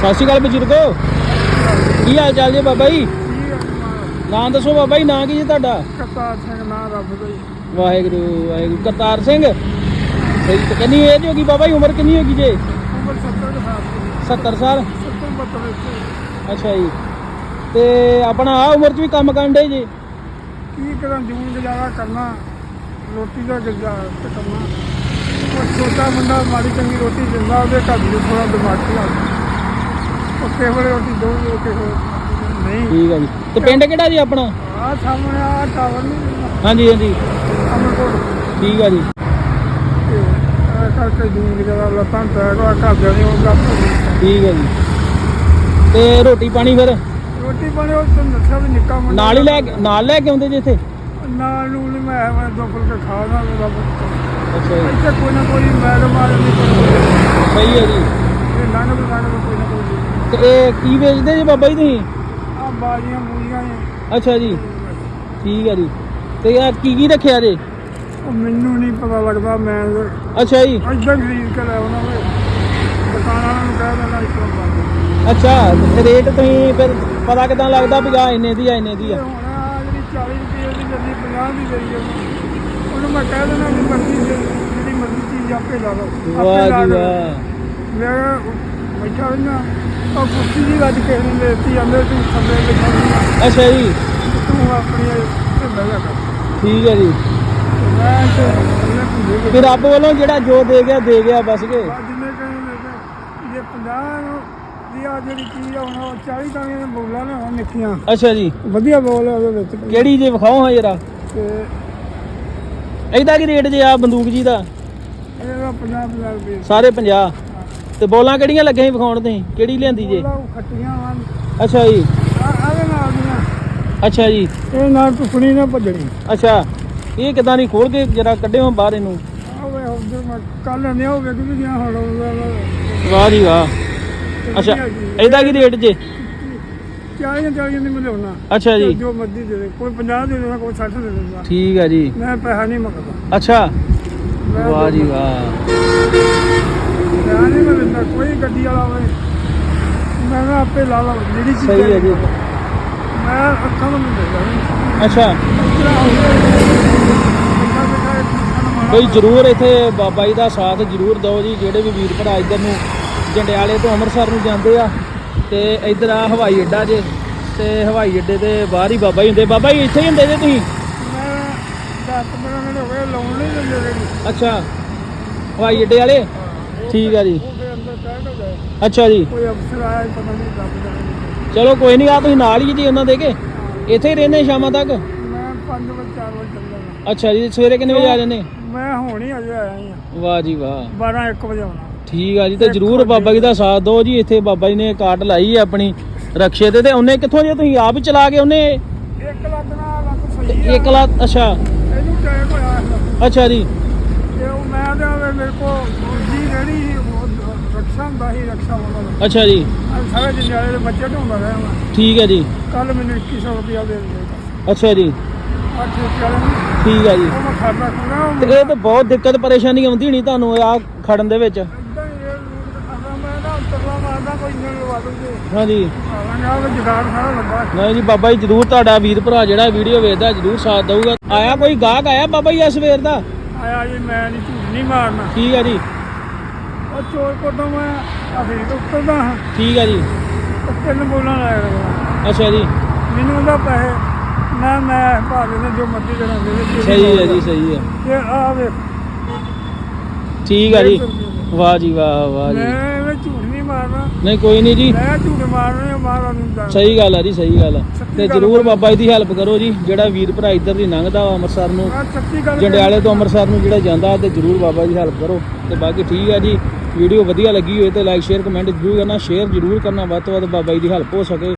ਸਤਿ ਸ਼੍ਰੀ ਅਕਾਲ ਬਜ਼ੁਰਗੋ ਕੀ। ਹਾਲ ਚਾਲ ਜੀ ਬਾਬਾ ਜੀ? ਨਾਂ ਦੱਸੋ ਬਾਬਾ ਜੀ ਨਾਂ ਕੀ ਜੀ ਤੁਹਾਡਾ? ਕਰਤਾਰ ਸਿੰਘ ਨਾਂ ਰੱਬ ਦਾ ਜੀ। ਵਾਹਿਗੁਰੂ ਵਾਹਿਗੁਰੂ। ਕਰਤਾਰ ਸਿੰਘ? ਸਹੀ ਤੇ ਕਿੰਨੀ ਏਜ ਹੋ ਗਈ ਬਾਬਾ ਜੀ? ਉਮਰ ਕਿੰਨੀ ਹੋ ਗਈ ਜੇ? ਉਮਰ 70 ਦੇ ਸਾਲ। ਦੀ 70 ਸਾਲ? 70 ਬੱਤਰ ਵਿੱਚ। ਅੱਛਾ ਜੀ। ਤੇ ਆਪਣਾ ਆ ਉਮਰ 'ਚ ਵੀ ਕੰਮ ਕਰਨ ਡੇ ਜੀ? ਕੀ ਕਰਾਂ ਜੂਨ ਗੁਜ਼ਾਰਾ ਕਰਨਾ ਰੋਟੀ ਦਾ ਗੁਜ਼ਾਰਾ ਤੇ ਕਰਨਾ। ਛੋਟਾ ਮੁੰਡਾ ਮਾੜੀ ਚੰਗੀ ਰੋਟੀ ਦਿੰਦਾ ਉਹਦੇ ਘਰ ਨੂੰ ਥੋੜਾ ਦਿਮਾਗ ਖਿਲਾ ਉਹ ਕਿਸੇ ਵੇਲੇ ਰੋਟੀ ਦੋ ਕਿਸੇ ਵੇਲੇ ਨਹੀਂ। ਠੀਕ ਹੈ ਜੀ। ਤੇ ਪਿੰਡ ਕਿਹੜਾ ਜੀ ਆਪਣਾ? ਆ ਸਾਹਮਣੇ ਆ ਟਾਵਰ ਨਹੀਂ ਹਾਂਜੀ ਹਾਂਜੀ। ਅਮਰਕੋਟ। ਠੀਕ ਹੈ ਜੀ। ਆ ਕਰਕੇ ਜੂਨ ਗੁਜ਼ਾਰਾ ਲੱਤਾਂ ਟੈਗ ਆ ਘਰ ਦੇ ਉਹਦਾ ਠੀਕ ਹੈ ਜੀ। ਤੇ ਰੋਟੀ ਪਾਣੀ ਫਿਰ? ਰੋਟੀ ਪਾਣੀ ਉਹ ਤਾਂ ਦੱਸਿਆ ਵੀ ਨਿੱਕਾ ਮੁੰਡਾ ਨਾਲ ਹੀ ਲੈ ਕੇ ਨਾਲ ਲੈ ਕੇ ਆਉਂਦੇ ਜੀ ਇੱਥੇ? ਨਾਲ ਨੂੰ ਨਹੀਂ ਮੈਂ ਮੈਂ ਦੋ ਫੁਲਕੇ ਖਾ ਲਾਂ ਰੱਬ ਅੱਛਾ ਜੀ। ਇੱਥੇ ਕੋਈ ਨਾ ਕੋਈ ਮੈਡਮ ਆ ਜਾਂਦੀ। ਕੋਈ ਸਹੀ ਹੈ ਜੀ ਇਹ ਲੰਘ ਵੀ ਲੰਘ ਵੀ ਕੋਈ ਨਾ ਕੋਈ ਤੇ ਇਹ ਕੀ ਵੇਚਦੇ ਜੀ ਬਾਬਾ ਜੀ ਤੁਸੀਂ? ਆ ਬਾਜੀਆਂ ਮੂਲੀਆਂ ਨੇ ਅੱਛਾ ਜੀ। ਠੀਕ ਹੈ ਜੀ। ਤੇ ਇਹ ਕੀ ਕੀ ਰੱਖਿਆ ਜੀ? ਉਹ ਮੈਨੂੰ ਨਹੀਂ ਪਤਾ ਲੱਗਦਾ ਮੈਂ ਅੱਛਾ ਜੀ। ਇੱਦਾਂ ਖਰੀਦ ਕੇ ਲੈ ਆਉਣਾ ਵੇ ਦੁਕਾਨ ਵਾਲਿਆਂ ਨੂੰ ਕਹਿ ਦੇਣਾ ਇਸ ਤਰ੍ਹਾਂ ਪਾ ਅੱਛਾ ਤੇ ਰੇਟ ਤੁਸੀਂ ਫਿਰ ਪਤਾ ਕਿਦਾਂ ਲੱਗਦਾ ਵੀ ਆ ਇੰਨੇ ਦੀ ਆ ਇੰਨੇ ਦੀ ਤੇ ਆ ਹੁਣ ਆ ਜਿਹੜੀ 40 ਰੁਪਏ ਦੀ ਜੱਦੀ 50 ਦੀ ਦੇਈ ਜਾਂਦੀ ਉਹਨੂੰ ਮੈਂ ਕਹਿ ਦੇਣਾ ਵੀ ਮਰਜ਼ੀ ਜਿਹੜੀ ਮਰਜ਼ੀ ਚੀਜ਼ ਆਪੇ ਲਾ ਲਓ। ਵਾਹ ਆਪੇ ਲਾ ਜੀ ਕੇ ਵਾਹ। ਮੈਂ ਬੈਠਾ ਰਹਿਣਾ ਉਹ ਕੁਰਸੀ ਜੀ ਲੱਜ ਕੇ ਨਹੀਂ ਲੈਤੀ ਜਾਂਦੇ ਤੂੰ ਥੱਲੇ ਬੈਠਾ ਰਹਿਣਾ ਅੱਛਾ ਜੀ। ਤੂੰ ਆਪਣੀ ਤੇ ਬਹਿ ਜਾ ਕਰ। ਠੀਕ ਹੈ ਜੀ। ਤੇ ਮੈਂ ਤੇ ਰੱਬ ਵੱਲੋਂ ਜਿਹੜਾ ਜੋ ਦੇ ਗਿਆ ਦੇ ਗਿਆ ਬਸ ਕੇ। ਜਿੰਨੇ ਕਹਿੰਦੇ ਜੇ 50 ਨੂੰ ਦੀ ਆ ਜਿਹੜੀ ਚੀਜ਼ ਆ ਹੁਣ ਉਹ 40 ਤਾਂ ਦੀਆਂ ਬੋਲਾਂ ਨੇ ਹੁਣ ਨਿੱਕੀਆਂ। ਅੱਛਾ ਜੀ। ਵਧੀਆ ਬੋਲ ਆ ਉਹਦੇ ਵਿੱਚ। ਕਿਹੜੀ ਜੇ ਵਿਖਾਓ ਹਾਂ ਜਰਾ। ਤੇ ਇਹਦਾ ਕੀ ਰੇਟ ਜੇ ਆ ਬੰਦੂਕ ਜੀ ਦਾ? ਇਹਦਾ 50 50 ਰੁਪਏ। ਸਾਰੇ 50 ਤੇ ਬੋਲਾਂ ਕਿਹੜੀਆਂ ਲੱਗੀਆਂ ਸੀ ਵਿਖਾਉਣ ਤੁਸੀਂ? ਕਿਹੜੀ ਲਿਆਂਦੀ ਜੇ? ਉਹ ਖੱਟੀਆਂ ਅੱਛਾ ਜੀ। ਆਦੇ ਨਾਲ ਦੀਆਂ। ਅੱਛਾ ਜੀ। ਇਹ ਨਾਲ ਟੁਕਣੀ ਨਾ ਭੱਜਣੀ। ਅੱਛਾ। ਇਹ ਕਿਦਾਂ ਦੀ ਖੋਲ ਕੇ ਜਰਾ ਕੱਢਿਓ ਬਾਹਰ ਇਹਨੂੰ। ਆਵੇ ਉਧਰ ਮੈਂ ਕੱਲ ਨੇ ਉਹ ਵੇਖ ਵੀ ਗਿਆ ਹੁਣ। ਉਹਦਾ ਵਾਹ ਜੀ ਵਾਹ। ਅੱਛਾ ਇਹਦਾ ਕੀ ਰੇਟ ਜੇ? 40 40 ਨਹੀਂ ਮਿਲਣਾ। ਅੱਛਾ ਜੀ। ਜੋ ਮਰਜ਼ੀ ਦੇ ਦੇ। ਕੋਈ 50 ਦੇ ਦੇਣਾ ਕੋਈ 60 ਦੇ ਦੇਣਾ। ਠੀਕ ਹੈ ਜੀ। ਮੈਂ ਪੈਸਾ ਨਹੀਂ ਮੰਗਦਾ। ਅੱਛਾ। ਮੈਂ ਵਾਹ ਜੀ ਵਾਹ। ਮੈਂ ਨਹੀਂ ਮਿਲਦਾ ਕੋਈ ਗੱਡੀ ਵਾਲਾ ਹੋਵੇ ਮੈਂ ਨਾ ਆਪੇ ਲਾ ਲਾ ਜਿਹੜੀ ਚੀਜ਼ ਸਹੀ ਹੈ ਜੀ ਮੈਂ ਅੱਖਾਂ ਨੂੰ ਨਹੀਂ। ਦੇਖਦਾ ਅੱਛਾ। ਬਈ ਜਰੂਰ ਇੱਥੇ ਬਾਬਾ ਜੀ ਦਾ ਸਾਥ ਜਰੂਰ ਦਿਓ ਜੀ ਜਿਹੜੇ ਵੀ ਵੀਰ ਭਰਾ ਇੱਧਰ ਨੂੰ ਜੰਡਿਆਲੇ ਤੋਂ ਅੰਮ੍ਰਿਤਸਰ ਨੂੰ ਜਾਂਦੇ ਆ ਤੇ ਇੱਧਰ ਆ ਹਵਾਈ ਅੱਡਾ ਜੇ ਤੇ ਹਵਾਈ ਅੱਡੇ ਦੇ ਬਾਹਰ ਹੀ ਬਾਬਾ ਜੀ ਹੁੰਦੇ। ਬਾਬਾ ਜੀ ਇੱਥੇ ਹੀ ਹੁੰਦੇ ਜੇ ਤੁਸੀਂ? ਮੈਂ 10 ਮਿੰਟ ਹੋ ਗਏ ਲਾਉਣ ਨਹੀਂ ਦਿੰਦੇ ਅੱਛਾ। ਹਵਾਈ ਅੱਡੇ ਵਾਲੇ? ਠੀਕ ਆ ਜੀ। ਅੰਦਰ ਹੋ ਅੱਛਾ ਜੀ। ਕੋਈ ਅਫਸਰ ਆਇਆ ਪਤਾ ਨਹੀਂ ਦੱਬ ਜਾਣਾ ਚਲੋ ਕੋਈ ਨਹੀਂ ਆ ਤੁਸੀਂ ਨਾਲ ਹੀ ਜੀ ਉਹਨਾਂ ਦੇ ਕੇ। ਇੱਥੇ ਹੀ ਰਹਿੰਦੇ ਸ਼ਾਮਾਂ ਤੱਕ? ਮੈਂ 5 ਵਜੇ 4 ਵਜੇ ਚੱਲਦਾ ਅੱਛਾ ਜੀ ਸਵੇਰੇ ਕਿੰਨੇ ਵਜੇ ਆ ਜਾਂਦੇ? ਮੈਂ ਹੁਣ ਹੀ ਅਜੇ ਆਇਆ ਹਾਂ ਵਾਹ ਜੀ ਵਾਹ। 12 1 ਵਜੇ ਆਉਣਾ। ਠੀਕ ਆ ਜੀ ਤੇ ਜਰੂਰ ਬਾਬਾ ਜੀ ਦਾ ਸਾਥ ਦਿਓ ਜੀ। ਇੱਥੇ ਬਾਬਾ ਜੀ ਨੇ ਕਾਟ ਲਾਈ ਹੈ ਆਪਣੀ ਰਕਸ਼ੇ ਤੇ ਤੇ ਉਹਨੇ ਕਿੱਥੋਂ ਜੇ ਤੁਸੀਂ ਆਪ ਹੀ ਚਲਾ ਕੇ ਉਹਨੇ ਇੱਕ ਲੱਖ ਨਾਲ ਲੱਖ ਸਹੀ ਆ। ਇੱਕ ਲਾ ਅੱਛਾ। ਇਹਨੂੰ ਟੈਗ ਹੋਇਆ। ਅੱਛਾ ਜੀ। ਤੇ ਉਹ ਮੈਂ ਤੇ ਆਵੇ ਮੇਰੇ ਕੋ ਜੀ ਰੇੜੀ ਸੀ, ਉਹ ਰਕਸ਼ਾ ਹੁੰਦਾ ਸੀ ਰਕਸ਼ਾ ਵਾਲਾ ਅੱਛਾ ਜੀ। ਅੱਜ ਸਾਰੇ ਜੰਡਿਆਲੇ ਦੇ ਬੱਚੇ ਢੋਂਦਾ ਰਿਹਾ ਮੈਂ। ਠੀਕ ਹੈ ਜੀ। ਕੱਲ ਮੈਨੂੰ 2100 ਰੁਪਇਆ ਦੇ ਦਿੰਦੇ ਅੱਛਾ ਜੀ। 8 ਰੁਪਏ ਵਾਲੇ ਨੂੰ ਠੀਕ ਆ ਜੀ। ਉਹ ਮੈਂ ਖਾਦਾ ਖੁਣਾ ਤੇ ਇਹ ਤਾਂ ਬਹੁਤ ਦਿੱਕਤ ਪਰੇਸ਼ਾਨੀ ਆਉਂਦੀ ਹੋਣੀ ਤੁਹਾਨੂੰ ਆ ਖੜਨ ਦੇ ਵਿੱਚ। ਇਦਾਂ ਹੀ ਇਹ ਰੂਟ ਖਾਦਾ ਮੈਂ ਨਾ ਤਰਲਾ ਮਾਰਦਾ ਕੋਈ ਇੰਜਣ ਲਵਾ ਦੂੰਗੇ ਹਾਂਜੀ ਆਵਾਂਗਾ ਉਹ ਜਗਾੜ ਸਾਰਾ ਲੱਗਾ ਨਹੀਂ ਜੀ ਬਾਬਾ ਜੀ ਜਰੂਰ ਤੁਹਾਡਾ ਵੀਰ ਭਰਾ ਜਿਹੜਾ ਵੀਡੀਓ ਵੇਖਦਾ ਜਰੂਰ ਸਾਥ ਦਊਗਾ। ਆਇਆ ਕੋਈ ਗਾਹਕ ਆਇਆ ਬਾਬਾ ਜੀ ਇਸ ਸਵੇਰ ਦਾ? ਆਇਆ ਜੀ ਮੈਂ ਨਹੀਂ ਝੂਠ ਨਹੀਂ ਮਾਰਨਾ। ਠੀਕ ਆ ਜੀ। ਉਹ ਚੋਰ ਕੋਟੋਂ ਮੈਂ ਤੋਂ ਉੱਤਰਦਾ ਹਾਂ। ਠੀਕ ਆ ਜੀ। ਉਹ ਤਿੰਨ ਬੋਲਾਂ ਲਾਇਆ ਕਰਦਾ ਅੱਛਾ ਜੀ। ਮੈਨੂੰ ਉਹਦਾ ਪੈਸੇ ਮੈਂ ਮੈਂ ਭਾਵੇਂ ਨੇ ਜੋ ਮਰਜ਼ੀ ਦੇਣਾ ਦੇ ਦੇ ਸਹੀ ਹੈ ਜੀ ਸਹੀ ਹੈ। ਤੇ ਆ ਵੇਖ। ਠੀਕ ਆ ਜੀ। ਵਾਹ ਜੀ ਵਾਹ ਵਾਹ ਜੀ। ਮੈਂ ਐਵੇਂ ਝੂਠ ਨਹੀਂ ਮਾਰਨਾ। ਨਹੀਂ ਕੋਈ ਨਹੀਂ ਜੀ। ਮੈਂ ਝੂਠ ਮਾਰਨਾ ਮਾਰਾ ਨਹੀਂ ਦਾ ਸਹੀ ਗੱਲ ਆ ਜੀ ਸਹੀ ਗੱਲ ਆ। ਤੇ ਜਰੂਰ ਬਾਬਾ ਜੀ ਦੀ ਹੈਲਪ ਕਰੋ ਜੀ। ਜਿਹੜਾ ਵੀਰ ਭਰਾ ਇੱਧਰ ਦੀ ਲੰਘਦਾ ਵਾ ਅੰਮ੍ਰਿਤਸਰ ਨੂੰ ਮੈਂ ਸੱਚੀ ਗੱਲ ਜੰਡਿਆਲੇ ਤੋਂ ਅੰਮ੍ਰਿਤਸਰ ਨੂੰ ਜਿਹੜਾ ਜਾਂਦਾ ਤੇ ਜਰੂਰ ਬਾਬਾ ਜੀ ਹੈਲਪ ਕਰੋ। ਤੇ ਬਾਕੀ ਠੀਕ ਆ ਜੀ। ਵੀਡੀਓ ਵਧੀਆ ਲੱਗੀ ਹੋਵੇ ਤੇ ਲਾਈਕ ਸ਼ੇਅਰ ਕਮੈਂਟ ਜਰੂਰ ਕਰਨਾ ਸ਼ੇਅਰ ਜਰੂਰ ਕਰਨਾ। ਵੱਧ ਤੋਂ ਵੱਧ ਬਾਬਾ ਜੀ ਦੀ ਹੈਲਪ ਹੋ ਸਕੇ।